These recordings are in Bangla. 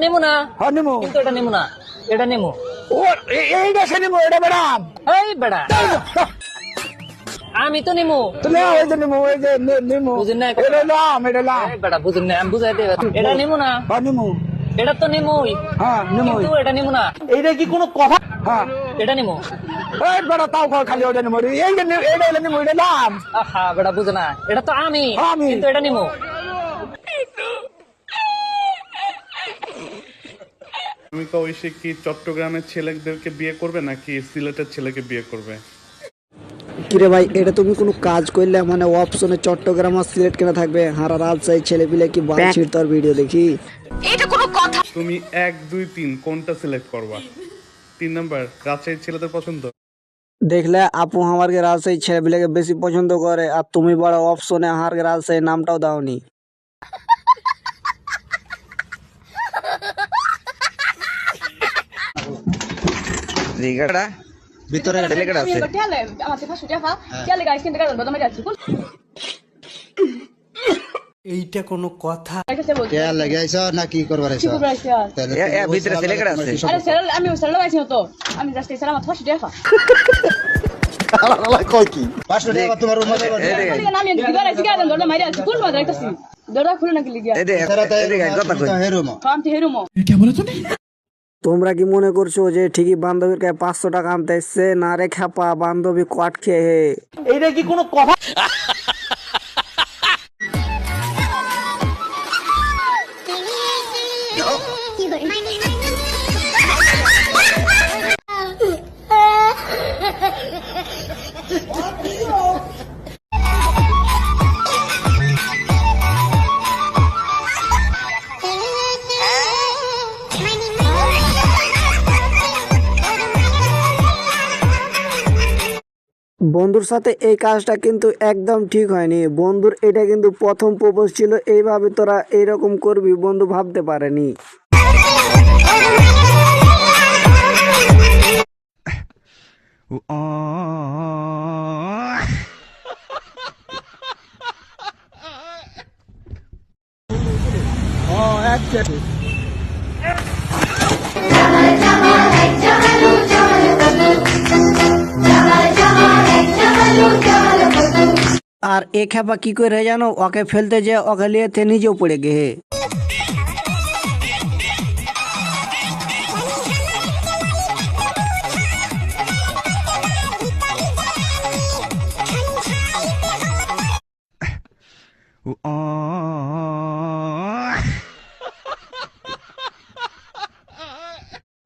নেমু না হ্যাঁ নেমো। কিন্তু এটা নেমু না এটা নেমু। ও এইটা সে নেমো এটা ম্যাডাম এই বেড়া। আমি তো নেমু। তুমি ওই যে নেমো ওই যে নে- নেমো। বুঝেন না এটা লাম এটা লাম। বেড়া বুঝুন না আমি বুঝাই দেব এটা নেমু। না হ্যাঁ নেমো এটা তো নেমুই। হ্যাঁ নেমো এটা নেমু না এইটা কি কোনো কথা? হ্যাঁ। এটা নেমু। এই বেটা তাও কর খালি ওটা নেমো। এই এটা হলো নেমো এটা লাম আহা বেড়া বুঝে না। এটা তো আমি আমি। কিন্তু এটা নেমু। তুমি ঐশী কি চট্টগ্রামের ছেলেদেরকে বিয়ে করবে নাকি সিলেটের ছেলেকে বিয়ে করবে? কিরে ভাই এটা তুমি কোনো কাজ করলে? মানে অপশনে চট্টগ্রাম আর সিলেট কেনা থাকবে। হারা রাজশাহী ছেলে পিলে কি বালছির তোর ভিডিও দেখি? এটা কোনো কথা তুমি এক দুই তিন কোনটা সিলেক্ট করবা? তিন নাম্বার রাজশাহীর ছেলেদের পছন্দ দেখলে আপু আমারকে রাজশাহী ছেলে পিলেকে বেশি পছন্দ করে আর তুমি বড় অপশনে আমারকে রাজশাহী নামটাও দাওনি ভিতরে ছেলেকেটা আছে কে লাগে আইছ না কি করবার আইছ তাহলে ভিতরে আছে আমি সারা লাগাইছি তো আমি সারা মাথা ফাঁসি দেখা পাঁচশো টাকা তোমার রুমে আমি দিবার আছি গাড়ি দরজা মারি আছি কোন মাঝে রাখতেছি দরজা খুলে নাকি লিগিয়া হেরুম কাম তে হেরুমো তোমরা কি মনে করছ যে ঠিকই বান্ধবীর কাছে পাঁচশো টাকা আনতে এসছে না রে খাপা বান্ধবী কট খেয়ে এইটা কি কোনো কথা বন্ধুর সাথে এই কাজটা কিন্তু একদম ঠিক হয়নি। বন্ধুর এটা কিন্তু প্রথম প্রপোজ ছিল, এইভাবে তোরা এইরকম করবি বন্ধু ভাবতে পারেনি। আর এ খেপা কি করে জানো ওকে ফেলতে যে ওকে লিয়ে তে নিজেও পড়ে গে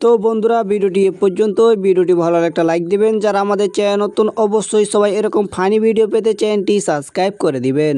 তো বন্ধুরা, ভিডিওটি এ পর্যন্ত ভিডিওটি ভালো একটা লাইক দিবেন। যারা আমাদের চ্যানেল নতুন, অবশ্যই সবাই এরকম ফানি ভিডিও পেতে চ্যানেলটি সাবস্ক্রাইব করে দিবেন।